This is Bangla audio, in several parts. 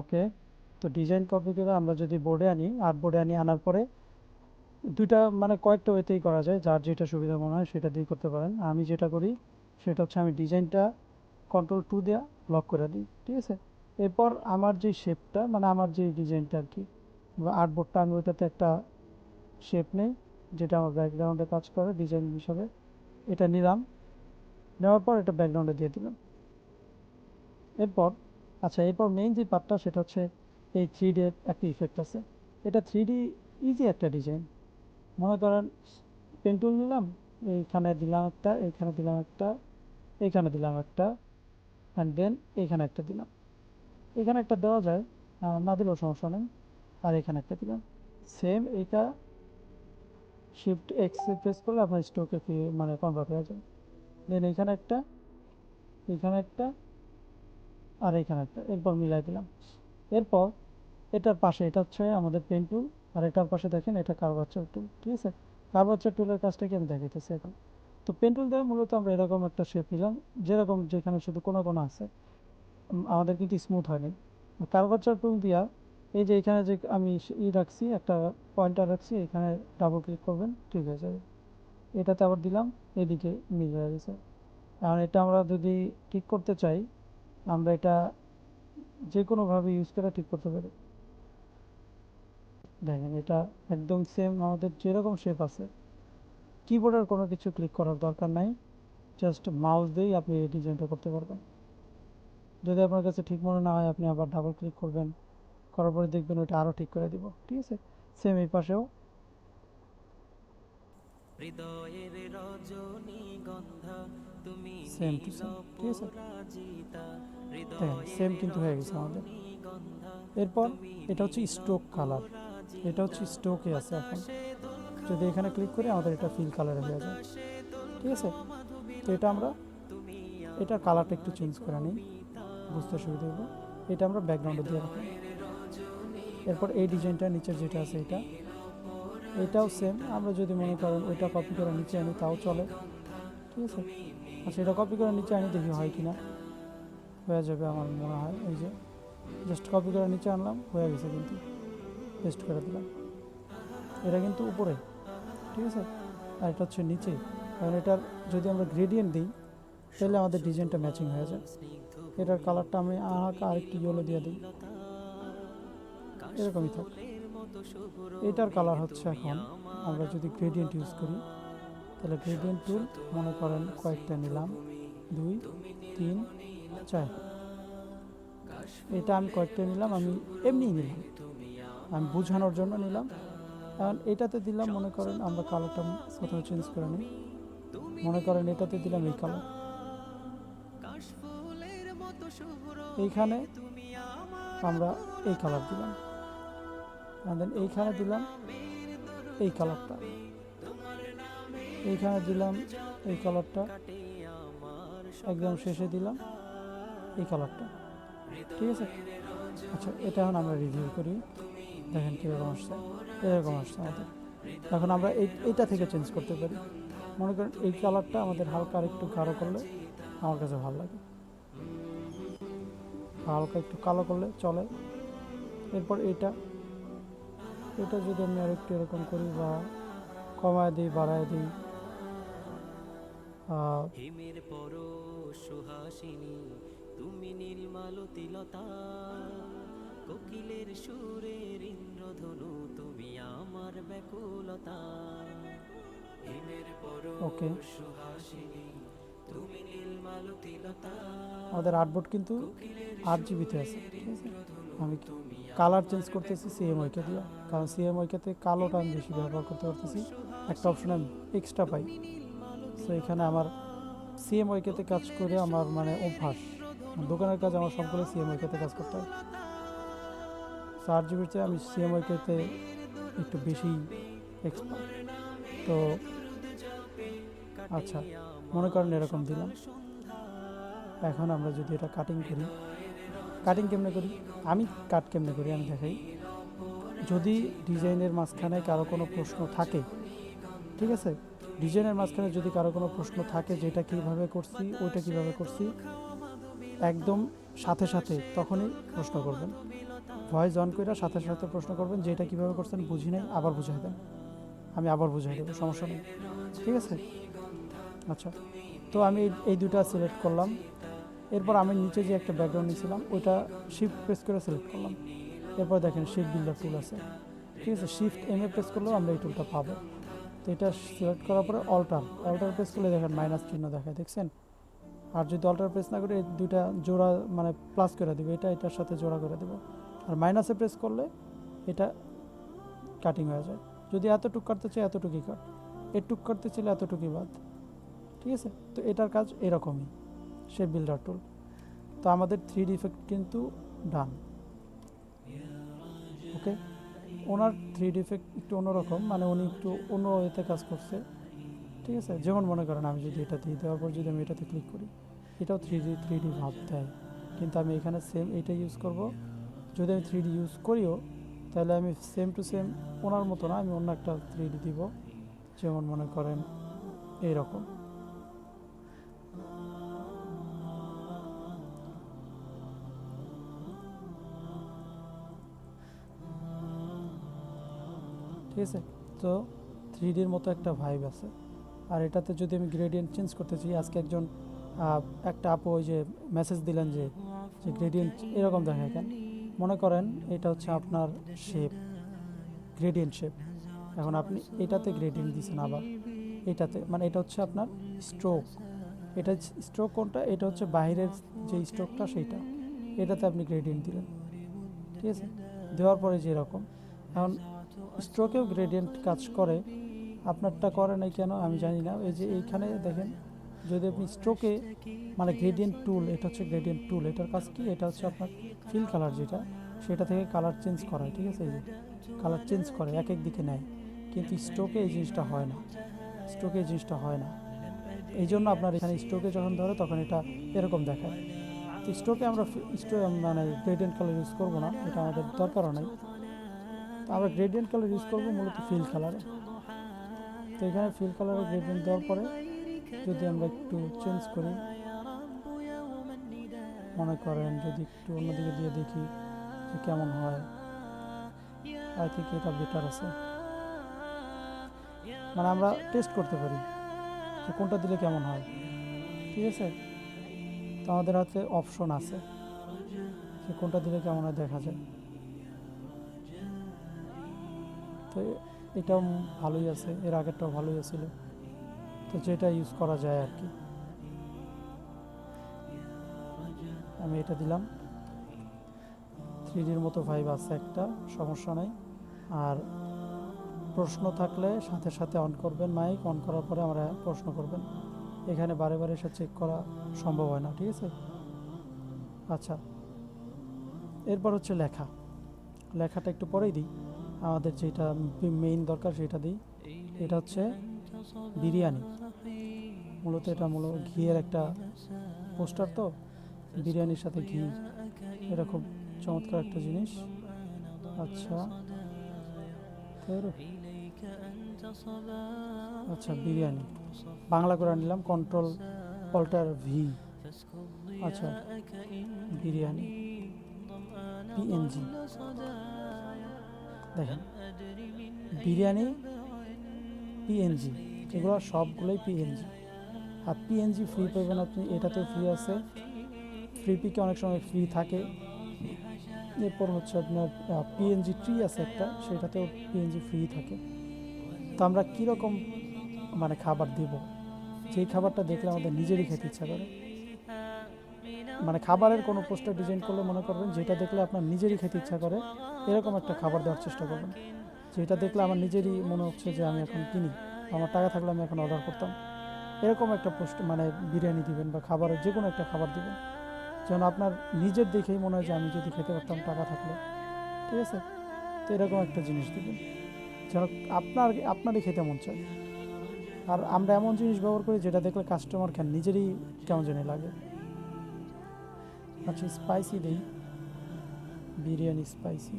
ওকে? তো ডিজাইন কপি করে আমরা যদি বোর্ডে আনি আর্ট বোর্ডে আনি আনার পরে দুইটা মানে কয়েকটা ওয়েতেই করা যায়, যার যেটা সুবিধা মনে হয় সেটা দিয়ে করতে পারেন। আমি যেটা করি সেটা হচ্ছে আমি ডিজাইনটা কন্ট্রোল টু দেওয়া লক করে দিই, ঠিক আছে? এরপর আমার যে শেপটা মানে আমার যে ডিজাইনটা আর কি আর্ট বোর্ডটা আমি ওইটাতে একটা শেপ নেই, যেটা আমার ব্যাকগ্রাউন্ডে কাজ করে ডিজাইন হিসাবে। এটা নিলাম, নেওয়ার পর এটা ব্যাকগ্রাউন্ডে দিয়ে দিলাম। এরপর আচ্ছা এরপর মেইন যে পার্টটা সেটা হচ্ছে এই থ্রি ডি একটা ইফেক্ট আছে। এটা থ্রি ডি ইজি একটা ডিজাইন মনে করেন পেন্টুল নিলাম, এইখানে দিলাম একটা, এইখানে দিলাম একটা, এইখানে দিলাম একটা অ্যান্ড দেন এইখানে একটা দিলাম। এখানে একটা দেওয়া যায় না দিলেও সমস্যা নেই, আর এখানে একটা দিলাম। সেম এইটা শিফট এক্স প্রেস করলে আপনার স্টোকে মানে কনভার্ট হয়ে যাবে দেন এইখানে একটা এখানে একটা আর এইখানে একটা, এরপর মিলাই দিলাম। এরপর এটার পাশে, এটা হচ্ছে আমাদের পেন টুল আর এটার পাশে দেখেন এটা কার্বাচার টুল ঠিক আছে? কার্বাচার টুলের কাজটা কি আমি দেখাইতেছি এখন। তো পেন টুল দিয়ে মূলত আমরা এরকম একটা শেপ নিলাম, যেরকম যেখানে শুধু কোনো কোনো আছে। আমাদের কিন্তু স্মুথ হয়নি। কার্বাচার টুল দিয়া এই যে এখানে যে আমি ই রাখছি, একটা পয়েন্টার রাখছি, এখানে ডাবল ক্লিক করবেন, ঠিক হয়ে যাবে এটাতে আবার দিলাম, এদিকে মিল হয়ে গেছে। এখন এটা আমরা যদি ঠিক করতে চাই আমরা এটা যে কোনোভাবে ইউজ করে ঠিক করতে পারি। দেখেন, এটা একদম সেম আমাদের যেরকম শেপ আছে। কিবোর্ডের কোনো কিছু ক্লিক করার দরকার নাই। জাস্ট মাউস দিয়েই আপনি এই ডিজাইনটা করতে পারবেন। যদি আপনার কাছে ঠিক মনে না হয়, আপনি আবার ডাবল ক্লিক করবেন। করার পরে দেখবেন ওটা আরও ঠিক করে দিব। ঠিক আছে? সেম এই পাশেও। হৃদয়ের রজনীগন্ধা তুমি সেম টু সেম ঠিক আছে। দেখেন সেম কিন্তু হয়ে গেছে আমাদের। এরপর এটা হচ্ছে স্ট্রোক কালার এটা হচ্ছে স্ট্রোকে আছে এখন। যদি এখানে ক্লিক করি আমাদের এটা ফিল কালারে হয়ে যায় ঠিক আছে? তো এটা আমরা এটার কালারটা একটু চেঞ্জ করে নিই। বুঝতে সুবিধা হবে এটা আমরা ব্যাকগ্রাউন্ডে দিয়ে রাখলাম এরপর এই ডিজাইনটা নিচের যেটা আছে এটা। এটাও সেম আমরা যদি মনে করেন ওইটা কপি করে নিচে আনি তাও চলে। ঠিক আছে? আচ্ছা এটা কপি করে নিচে আনি দেখি হয় কিনা। হয়ে যাবে আমার মনে হয়, এই যে জাস্ট কপি করে নিচে আনলাম, হয়ে গেছে কিন্তু। পেস্ট করে দিলাম। এটা কিন্তু উপরে, ঠিক আছে? আর এটা হচ্ছে নিচে। কারণ এটার যদি আমরা গ্রেডিয়েন্ট দিই, তাহলে আমাদের ডিজাইনটা ম্যাচিং হয়ে যায়। এটার কালারটা আমি হালকা আরেকটু ইয়েলো দিয়ে দিই। এরকমই থাক। এটার কালার হচ্ছে এখন, আমরা যদি গ্রেডিয়েন্ট ইউজ করি তাহলে গ্রেডিয়েন্ট টুল মনে করেন কয়েকটা নিলাম। দুই, তিন, চার। এটা আমি কয়েকটা নিলাম, আমি এমনিই নিলাম। আমি বোঝানোর জন্য নিলাম। এখন এটাতে দিলাম, মনে করেন আমরা কালারটা প্রথমে চেঞ্জ করে নিই। মনে করেন এটাতে দিলাম এই কালার এইখানে আমরা এই কালার দিলাম। Then এইখানে দিলাম এই কালারটা এইখানে দিলাম এই কালারটা একদম শেষে দিলাম এই কালারটা ঠিক আছে? আচ্ছা এটা এখন আমরা রিভিউ করি। দেখেন কীরকম আসছে, এরকম আসছে আমাদের। এখন আমরা এই, এইটা থেকে চেঞ্জ করতে পারি। মনে করেন এই কালারটা আমাদের হালকা একটু গাঢ় করলে আমার কাছে ভালো লাগে। হালকা একটু কালো করলে চলে। এরপর এটা এটা যদি আমি আর একটু এরকম করি বা কমায় দিই, বাড়ায় দিই তুমি নীলমালতি লতা। কোকিলের সুরের ইন্দ্রধনু তুমি আমার ব্যাকুলতা। হিমের পর সুহাসিনী তুমি নীলমালতি লতা। আমাদের আর্টবোর্ড কিন্তু আট জিবিতে আছে ঠিক আছে? আমি কালার চেঞ্জ করতেছি সিএমওইকে দিয়ে। কারণ সিএমওইকেতে কালোটা আমি বেশি ব্যবহার করতে পারতেছি। একটা অপশন আমি এক্সট্রা পাই। তো এখানে আমার সিএমওইকেতে কাজ করে আমার মানে অভ্যাস। দোকানের কাজ আমার সবগুলো সিএমওইকেতে কাজ করতে হয়। আট জিবির চেয়ে আমি সিএমওইকেতে একটু বেশি এক্সপার্ট তো আচ্ছা মনে করেন এরকম দিলাম। এখন আমরা যদি এটা কাটিং করি। কাটিং কেমনে করি? আমি কাট কেমনে করি? আমি দেখাই। যদি ডিজাইনের মাঝখানে কারও কোনো প্রশ্ন থাকে, ঠিক আছে? ডিজাইনের মাঝখানে যদি কারও কোনো প্রশ্ন থাকে যে এটা কীভাবে করছি, ওইটা কীভাবে করছি, একদম সাথে সাথে তখনই প্রশ্ন করবেন। ভয়েস অন করে সাথে সাথে প্রশ্ন করবেন, যে এটা কীভাবে করছেন বুঝি নাই, আবার বুঝাই দেন। আমি আবার বুঝাই দেবো, সমস্যা নেই। ঠিক আছে? আচ্ছা তো আমি এই- দুটা সিলেক্ট করলাম। এরপর আমি নিচে যে একটা ব্যাকগ্রাউন্ড নিয়েছিলাম ওইটা শিফট প্রেস করে সিলেক্ট করলাম। এরপর দেখেন শিফট বিল্ডার টুল আছে। ঠিক আছে? শিফট এম এ প্রেস করলেও আমরা এই টুলটা পাবো। তো এটা সিলেক্ট করার পরে অল্টার অল্টার প্রেস করলে দেখেন মাইনাস চিহ্ন দেখায়, দেখছেন? আর যদি অল্টার প্রেস না করে, এই দুইটা জোড়া মানে প্লাস করে দিব, এটা এটার সাথে জোড়া করে দিব। আর মাইনাসে প্রেস করলে এটা কাটিং হয়ে যায়। যদি এতটুক কাটতে চাই, এতটুকুই কাট এটুক কাটতে চাইলে এতটুকুই বাদ। ঠিক আছে? তো এটার কাজ এরকমই সে বিল্ডার টুল তো আমাদের থ্রি ডি ইফেক্ট কিন্তু ডান ওকে ওনার থ্রি ডি ইফেক্ট একটু অন্যরকম মানে উনি একটু অন্য এতে কাজ করছে। ঠিক আছে? যেমন মনে করেন, আমি যদি এটা দিয়ে দেওয়ার পর যদি আমি এটাতে ক্লিক করি, এটাও থ্রি ডি থ্রি ডি ভাব দেয়। কিন্তু আমি এখানে সেম এটা ইউজ করব। যদি আমি থ্রি ডি ইউজ করিও, তাহলে আমি সেম টু সেম ওনার মতো না, আমি অন্য একটা থ্রি ডি দিব। যেমন মনে করেন, এইরকম। ঠিক আছে? তো থ্রি ডির মতো একটা ভাইব আছে। আর এটাতে যদি আমি গ্রেডিয়েন্ট চেঞ্জ করতে চাই, আজকে একজন একটা আপু ওই যে মেসেজ দিলেন যে যে গ্রেডিয়েন্ট এরকম দেখা কেন মনে করেন এটা হচ্ছে আপনার শেপ গ্রেডিয়েন্ট শেপ এখন আপনি এটাতে গ্রেডিয়েন্ট দিচ্ছেন আবার, এটাতে মানে এটা হচ্ছে আপনার স্ট্রোক এটা স্ট্রোক কোনটা? এটা হচ্ছে বাইরের যে স্ট্রোকটা সেইটা। এটাতে আপনি গ্রেডিয়েন্ট দিলেন। ঠিক আছে? দেওয়ার পরে যে এরকম। এখন স্ট্রোকেও গ্রেডিয়েন্ট কাজ করে, আপনারটা করে নাই কেন আমি জানি না। এই যে এইখানে দেখেন, যদি আপনি স্ট্রোকে মানে গ্রেডিয়েন্ট টুল এটা হচ্ছে গ্রেডিয়েন্ট টুল এটার কাজ কি? এটা হচ্ছে আপনার ফিল কালার যেটা, সেটা থেকে কালার চেঞ্জ করা ঠিক আছে? এই যে কালার চেঞ্জ করে, এক এক দিকে নেয়। কিন্তু স্ট্রোকে এই জিনিসটা হয় না। স্ট্রোকে এই জিনিসটা হয় না। এই জন্য আপনার এখানে স্ট্রোকে যখন ধরে, তখন এটা এরকম দেখায়। তো স্ট্রোকে আমরা স্টো মানে গ্রেডিয়েন্ট কালার ইউজ করব না, এটা আমাদের দরকারও নাই। আমরা গ্রেডিয়েন্ট কালার ইউজ করব, মূলত ফিল কালারে তো এখানে ফিল কালারে গ্রেডিয়েন্ট দেওয়ার পরে যদি আমরা একটু চেঞ্জ করি, মনে করেন যদি একটু অন্যদিকে দিয়ে দেখি যে কেমন হয় আই থিঙ্ক এটা বেটার আছে? মানে আমরা টেস্ট করতে পারি যে কোনটা দিলে কেমন হয়। ঠিক আছে? তো আমাদের হাতে অপশন আছে যে কোনটা দিলে কেমন হয় দেখা যায়। তো এটাও ভালোই আছে, এর আগেরটাও ভালোই আছিল। তো যেটা ইউজ করা যায় আর কি। আমি এটা দিলাম। থ্রি ডির মতো ভাইব আছে একটা, সমস্যা নাই। আর প্রশ্ন থাকলে সাথে সাথে অন করবেন মাইক অন করার পরে আমরা প্রশ্ন করবেন। এখানে বারে বারে এসে চেক করা সম্ভব হয় না, ঠিক আছে? আচ্ছা। এরপর হচ্ছে লেখা। লেখাটা একটু পরেই দিই। আমাদের যেটা মেইন দরকার সেটা দিই। এটা হচ্ছে বিরিয়ানি। মূলত এটা মূলত ঘিয়ের একটা পোস্টার তো, বিরিয়ানির সাথে ঘি। এটা খুব চমৎকার একটা জিনিস। আচ্ছা। আচ্ছা বিরিয়ানি। বাংলা করে নিলাম কন্ট্রোল অল্টার ভি আচ্ছা বিরিয়ানি। পিএনজি দেখেন, বিরিয়ানি পিএনজি এগুলো সবগুলোই পিএনজি আর পিএনজি ফ্রি পাবেন আপনি, এটাতেও ফ্রি আছে। ফ্রি পিকে অনেক সময় ফ্রি থাকে। এরপর হচ্ছে আপনার পিএনজি ট্রি আছে একটা, সেটাতেও পিএনজি ফ্রি থাকে। তো আমরা কীরকম মানে খাবার দেব? যেই খাবারটা দেখলে আমাদের নিজেরই খেতে ইচ্ছা করে। মানে খাবারের কোনো পোস্টার ডিজাইন করলে মনে করবেন যেটা দেখলে আপনার নিজেরই খেতে ইচ্ছা করে, এরকম একটা খাবার দেওয়ার চেষ্টা করবেন। যেটা দেখলে আমার নিজেরই মনে হচ্ছে যে আমি এখন কিনি, আমার টাকা থাকলে আমি এখন অর্ডার করতাম। এরকম একটা পোস্ট মানে বিরিয়ানি দিবেন বা খাবারের যে কোনো একটা খাবার দিবেন। যেন আপনার নিজের দেখেই মনে হয় যে আমি যদি খেতে পারতাম, টাকা থাকলে। ঠিক আছে? তো এরকম একটা জিনিস দিবেন। যেন আপনার, আপনারই খেতে মন চায়। আর আমরা এমন জিনিস ব্যবহার করি যেটা দেখলে কাস্টমার খান নিজেরই কেমন জানি লাগে। আচ্ছা স্পাইসি দিই বিরিয়ানি স্পাইসি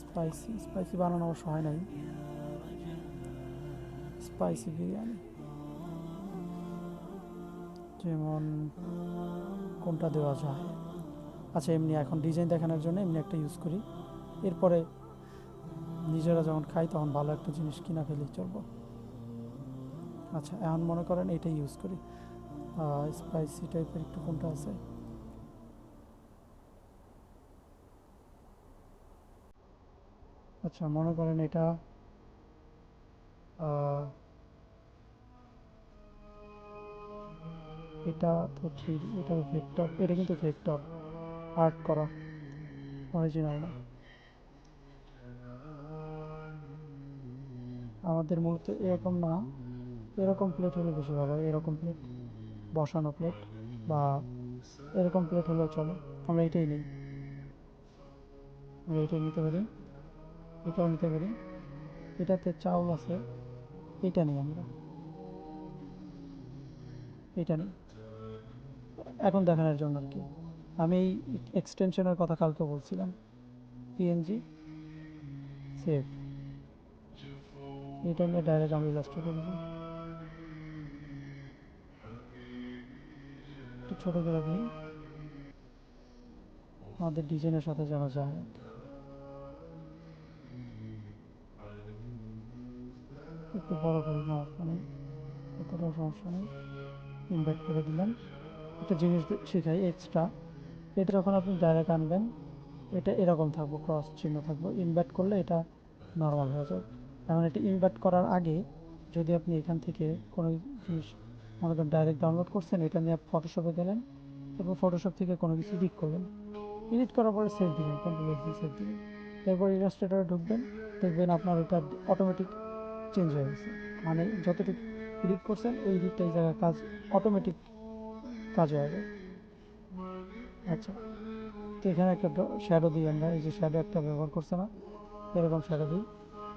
স্পাইসি স্পাইসি বানানো অবশ্য হয় নাই। স্পাইসি বিরিয়ানি যেমন কোনটা দেওয়া যায়? আচ্ছা এমনি এখন ডিজাইন দেখানোর জন্য এমনি একটা ইউজ করি। এরপরে নিজেরা যখন খাই তখন ভালো একটা জিনিস কিনা ফেলেই চলবো। আচ্ছা এখন মনে করেন এটাই ইউজ করি। স্পাইসি টাইপের একটু কোনটা আছে? আচ্ছা মনে করেন এটা এটা তো ঠিক, এটা ভেক্টর এটা কিন্তু ভেক্টর আর্ট করা অরিজিনাল না। আমাদের মূলত এরকম না, এরকম প্লেট হলে বেশি ভালো, এরকম প্লেট বসানো প্লেট বা এরকম প্লেট হলেও চলে, আমরা এটাই নিই। আমরা এটাই নিতে পারি। এটাও নিতে পারি। এটাতে চাউল আছে এটা নিই আমরা। এটা নিই। এখন দেখানোর জন্য আর কি। আমি এই এক্সটেনশনের কথা কালকে বলছিলাম। পিএনজি সেভ এটা নিয়ে ডাইরেক্ট আমি ইলাস্ট্রেট করে দিই একটু ছোটো করে দিই আমাদের ডিজাইনের সাথে যেন যায়। একটু বড় করে সমস্যা নেই এতটা সমস্যা নেই। ইনভাইট করে দিলাম। একটা জিনিস শেখাই এক্সট্রা এটা যখন আপনি ডাইরেক্ট আনবেন, এটা এরকম থাকব ক্রস চিহ্ন থাকব। ইনভাইট করলে এটা নর্মাল হয়ে যাবে। এখন এটা ইনভাইট করার আগে যদি আপনি এখান থেকে কোনো জিনিস, মনে করেন ডাইরেক্ট ডাউনলোড করছেন, এটা নিয়ে ফটোশপে গেলেন তারপর ফটোশপ থেকে কোনো কিছু এডিট করবেন এডিট করার পরে সেভ দিবেন কন্ট্রোল সেভ দিবেন তারপর ইলাস্ট্রেটারে ঢুকবেন, দেখবেন আপনার ওটা অটোমেটিক চেঞ্জ হয়ে গেছে। মানে যতটুকু এডিট করছেন ওই এই জায়গায় কাজ অটোমেটিক কাজ হয়ে যাবে। আচ্ছা তো এখানে একটা শ্যাডো দিই আমরা। এই যে শ্যাডো একটা ব্যবহার করছে না, এরকম শ্যাডো দিই।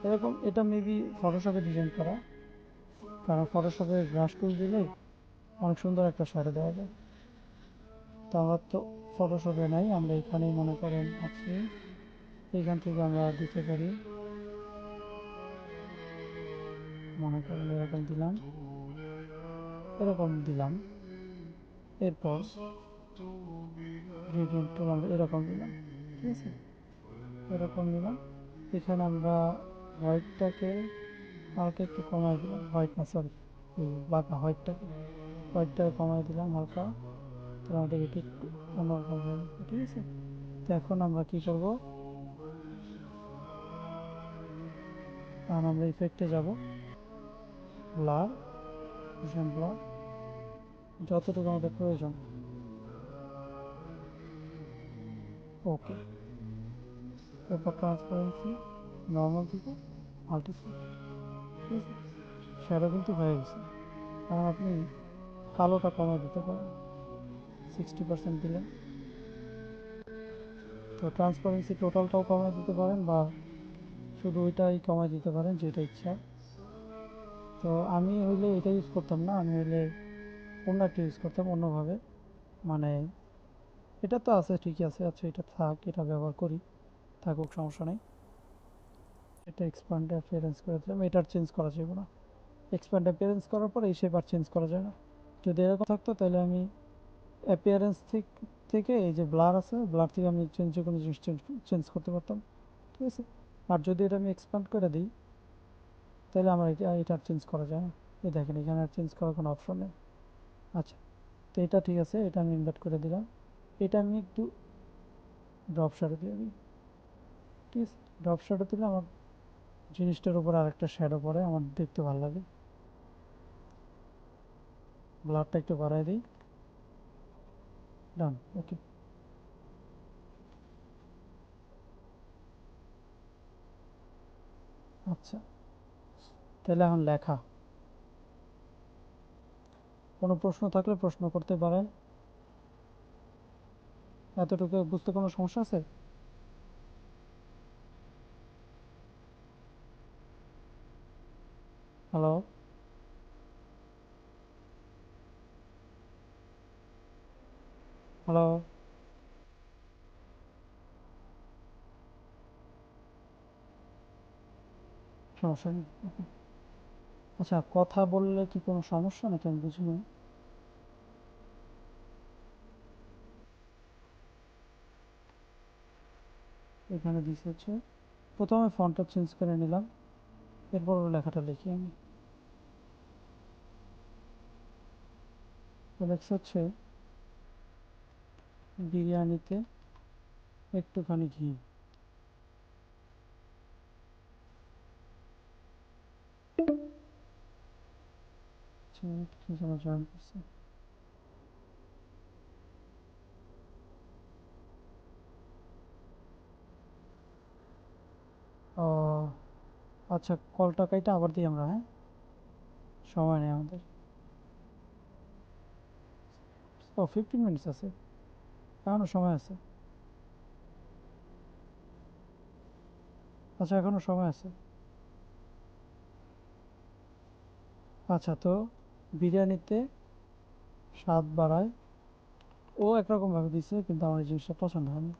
এরকম, এটা মেবি ফটোশপে ডিজাইন করা। কারণ ফটোশপে ব্রাশ টুল দিলে অনেক সুন্দর একটা শ্যাডো দেওয়া যায়। তো আমরা তো ফটোশপে নাই, আমরা এখানেই মনে করেন আছি। এইখান থেকে আমরা দিতে পারি। মনে করেন এরকম দিলাম। এরকম দিলাম। এরপর গ্রেডিয়েন্ট টুল আমরা এরকম দিলাম। ঠিক আছে। এরকম দিলাম। এখানে আমরা হোয়াইটটাকে হালকা একটু কমাই দিলাম। হোয়াইট না সরি বাঁকা হোয়াইটটাকে। হোয়াইটটাকে কমাই দিলাম হালকা। তো আমাদের এটি একটু অন্যরকম হয়ে ঠিক আছে। তো এখন আমরা কি করব? কারণ আমরা ইফেক্টে যাব। ব্লার ব্লার যতটুকু আমাদের প্রয়োজন। ওকে। এরপর ট্রান্সপারেন্সি নর্মাল থেকে মাল্টিপ্লাই ঠিক আছে শ্যাডো কিন্তু হয়ে গেছে। কারণ আপনি কালোটা কমে দিতে পারেন। সিক্সটি পার্সেন্ট দিলেন। তো ট্রান্সপারেন্সি টোটালটাও কমায় দিতে পারেন বা শুধু ওইটাই কমায় দিতে পারেন যেটা ইচ্ছা। তো আমি হইলে এটা ইউজ করতাম না, আমি হইলে অন্য একটা ইউজ করতাম অন্যভাবে। মানে এটা তো আছে, ঠিকই আছে আচ্ছা এটা থাক, এটা ব্যবহার করি, থাকুক, সমস্যা নেই। এটা এক্সপ্যান্ড অ্যাপিয়ারেন্স করে দিলাম এটার চেঞ্জ করা যাবে না। এক্সপ্যান্ড অ্যাপিয়ারেন্স করার পর এই শেপ আর চেঞ্জ করা যায় না। যদি এরকম থাকতো তাহলে আমি অ্যাপিয়ারেন্স থেকে এই যে ব্লার আছে ব্লার থেকে আমি চেঞ্জ যে কোনো জিনিস চেঞ্জ চেঞ্জ করতে পারতাম। ঠিক আছে? আর যদি এটা আমি এক্সপ্যান্ড করে দিই তাহলে আমার এটা এটা চেঞ্জ করা যায় এই দেখেন, এখানে আর চেঞ্জ করার কোনো অপশন নেই। আচ্ছা তো এটা ঠিক আছে, এটা আমি ইনভার্ট করে দিলাম। এটা আমি একটু ড্রপ শ্যাডো দিয়ে দিই। ঠিক আছে ড্রপ শ্যাডো দিলে আমার জিনিসটার উপর আরেকটা শ্যাডো পড়ে, আমার দেখতে ভালো লাগে। ব্লাডটা একটু বাড়াই দিই। ডান ওকে আচ্ছা। তাহলে এখন লেখা। কোনো প্রশ্ন থাকলে প্রশ্ন করতে পারেন। এতটুকু বুঝতে কোনো সমস্যা আছে? হ্যালো? হ্যালো? সমস্যা নেই. আচ্ছা কথা বললে কি কোনো সমস্যা নাকি আমি বুঝি না? এখানে দিছে হচ্ছে, প্রথমে ফন্টটা চেঞ্জ করে নিলাম, এরপর লেখাটা লিখি আমি। লেখা হচ্ছে, বিরিয়ানিতে একটুখানি ঘি। ও আচ্ছা কলটা কাইটা আবার দিই আমরা হ্যাঁ? সময় নেই আমাদের। ও ফিফটিন মিনিটস আছে। এখনও সময় আছে। আচ্ছা এখনও সময় আছে। আচ্ছা তো বিরিয়ানিতে স্বাদ বাড়ায়। ও একরকম ভাবে দিছে, কিন্তু আমার এই জিনিসটা পছন্দ হয়নি।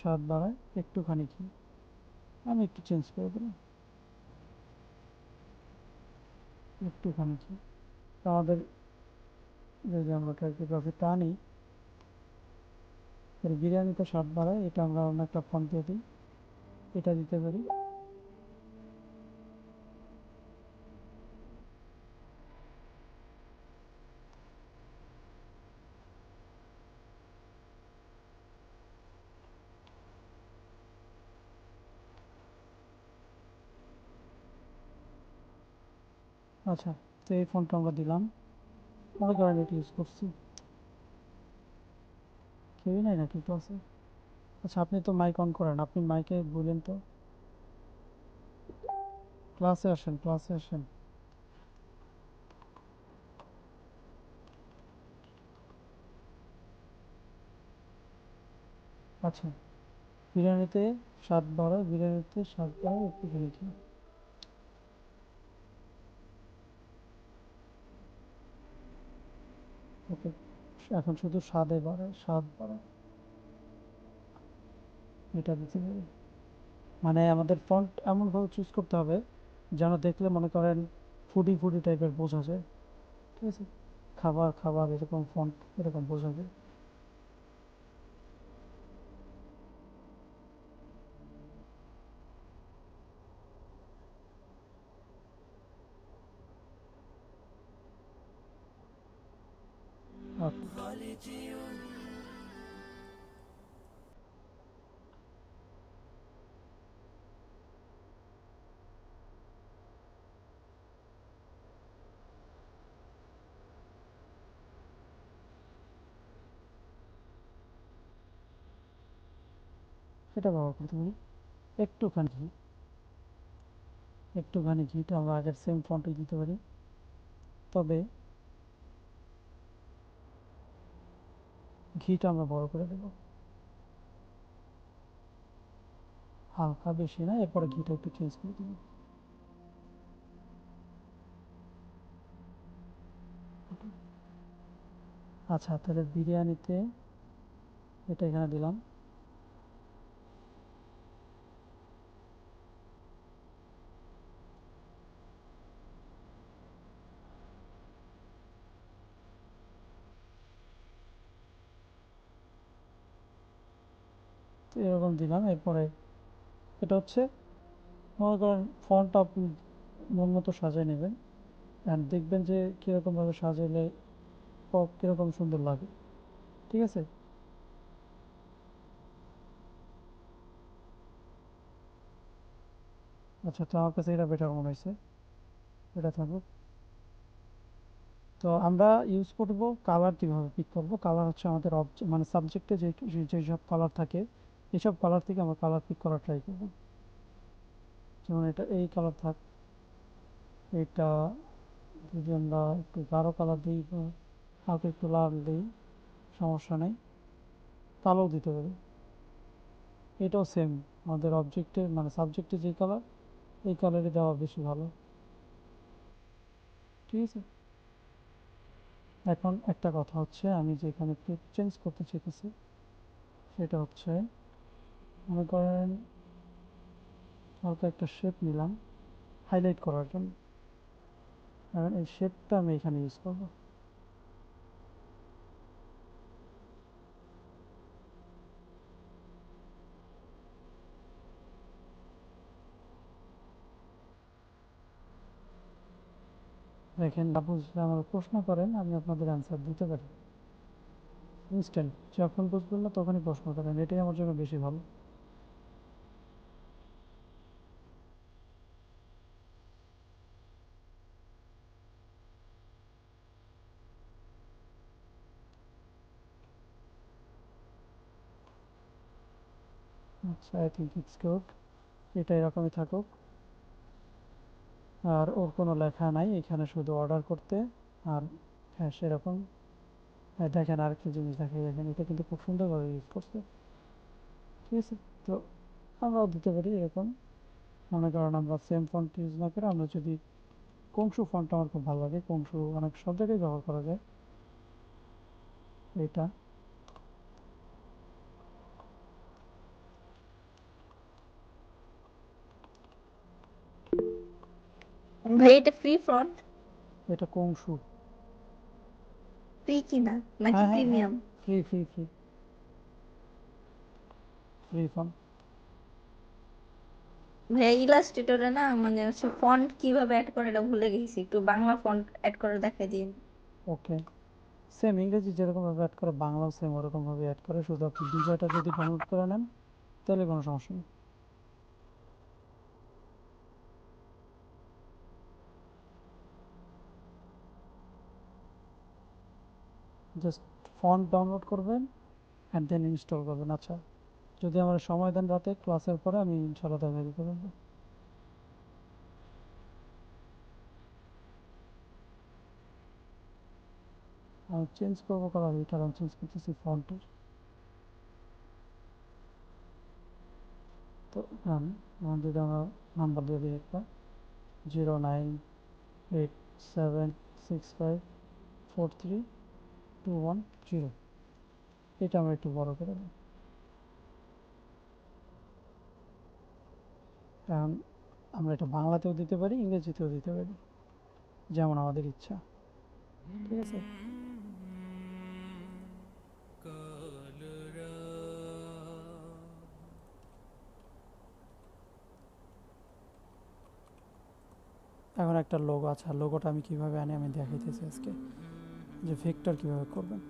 স্বাদ বাড়ায়, একটুখানি কি? আমি একটু চেঞ্জ করে দিলাম। একটুখানি কি? আমাদের যদি আমরা আনি তাহলে বিরিয়ানিতে স্বাদ বাড়ায়, এটা আমরা অন্য একটা ফোন দিয়ে দিই। এটা দিতে পারি। আচ্ছা তো এই ফোনটা আমরা দিলাম। মনে করেন এটা ইউজ করছি। কেউই নাই নাকি ক্লাসে? আচ্ছা আপনি তো মাইক অন করেন, আপনি মাইকে বলেন তো। ক্লাসে আসেন ক্লাসে আসেন। আচ্ছা বিরিয়ানিতে স্বাদ বাড়ায় বিরিয়ানিতে স্বাদ বাড়ায় একটু খেয়েছি ওকে, এখন শুধু স্বাদে বাড়ে, স্বাদ বাড়ে। এটা মানে আমাদের ফন্ট এমনভাবে চুজ করতে হবে, যেন দেখলে মনে করেন ফুডি ফুডি টাইপের বোঝা যায়। ঠিক আছে? খাবার খাবার এরকম ফন্ট এরকম বোঝা যায় আচ্ছা। সেটা ব্যবহার করতে পারি একটুখানি একটুখানি ঘিটা আমরা আগের সেম ফন্টে দিতে পারি। তবে ঘিটা আমরা বড় করে দেব। হালকা বেশি না, এরপরে ঘিটা একটু চেঞ্জ করে দেব। আচ্ছা তাহলে বিরিয়ানিতে এটা এখানে দিলাম। এরকম দিলাম, এরপরে এটা হচ্ছে, মনে করেন ফন্টটা আপনি মন মতো সাজিয়ে নেবেন অ্যান্ড দেখবেন যে কীরকমভাবে সাজালে ক- কীরকম সুন্দর লাগে। ঠিক আছে? আচ্ছা তো আমার কাছে এটা বেটার মনে হয়েছে। এটা থাকুক। তো আমরা ইউজ করব কালার কীভাবে পিক করব? কালার হচ্ছে আমাদের অবজেক্ট মানে সাবজেক্টে যে যে সব কালার থাকে এইসব কালার থেকে আমরা কালার পিক করার ট্রাই করব। যেমন এটা, এই কালার থাক, এটা আমরা একটু গাঢ় কালার দিই বা হালকা একটু লাল দিই, সমস্যা নেই। কালোও দিতে পারি এটাও সেম আমাদের অবজেক্টে মানে সাবজেক্টে যে কালার এই কালারে দেওয়া বেশি ভালো। ঠিক আছে? এখন একটা কথা হচ্ছে, আমি যেখানে চেঞ্জ করতে চেয়েছি সেটা হচ্ছে মনে করেন হালকা একটা শেপ নিলাম হাইলাইট করার জন্য। এখন এই শেপটা আমি এখানে ইউজ করব। দেখেন আপু বুঝলে আমার প্রশ্ন করেন, আমি আপনাদের অ্যান্সার দিতে পারি। ইনস্ট্যান্ট যখন বুঝবেন না, তখনই প্রশ্ন করেন। এটাই আমার জন্য বেশি ভালো। থিঙ্ক ইটস গুড এটা এরকমই থাকুক। আর ওর কোনো লেখা নাই, এখানে শুধু অর্ডার করতে। আর হ্যাঁ সেরকম। হ্যাঁ দেখেন আরেকটা জিনিস দেখে দেখেন, এটা কিন্তু খুব সুন্দরভাবে ইউজ করছে। ঠিক আছে? তো আমরাও দিতে পারি এরকম। মনে করেন আমরা সেম ফন্ট ইউজ না করে আমরা যদি কংসু ফন্ট আমার খুব ভালো লাগে, কংসু অনেক সব জায়গায় ব্যবহার করা যায়। এটা ভাই এটা ফ্রি ফ্রন্ট এটা কংসু ফ্রি কিনা? নাকি হ্যাঁ, হ্যাঁ, premium free free free free font ভাই ইলাস্ট্রেটরে না মানে হচ্ছে ফন্ট কীভাবে অ্যাড করে এটা ভুলে গেছি। একটু বাংলা ফন্ট অ্যাড করে দেখাই দিন। ওকে সেম ইংরেজি যেরকম ভাবে অ্যাড করে বাংলাও সেম ওরকমভাবে অ্যাড করে। শুধু আপনি বিষয়টা যদি ডাউনলোড করে নেন তাহলে কোনো সমস্যা নেই। জাস্ট ফন্ট ডাউনলোড করবেন অ্যান্ড দেন ইনস্টল করবেন। আচ্ছা যদি আমার সময় দেন রাতে ক্লাসের পরে, আমি ইনশাল্লাহ দেখা দিতে পারব আমি চেঞ্জ করব কারণ আমি কারণ চেঞ্জ করতেছি ফন্টের। তো আমি আমার যদি আমার নাম্বার দিয়ে দিই একটা zero nine eight seven six five four three two one zero এটা আমরা একটু বড় করে দিই আমরা এটা বাংলাতেও দিতে পারি, ইংরেজিতেও দিতে পারি। যেমন আমাদের ইচ্ছা। ঠিক আছে? এখন একটা লোগো আছে লোগোটা আমি কীভাবে আনি আমি দেখাইতেছি আজকে। যে ভেক্টর কীভাবে করবেন।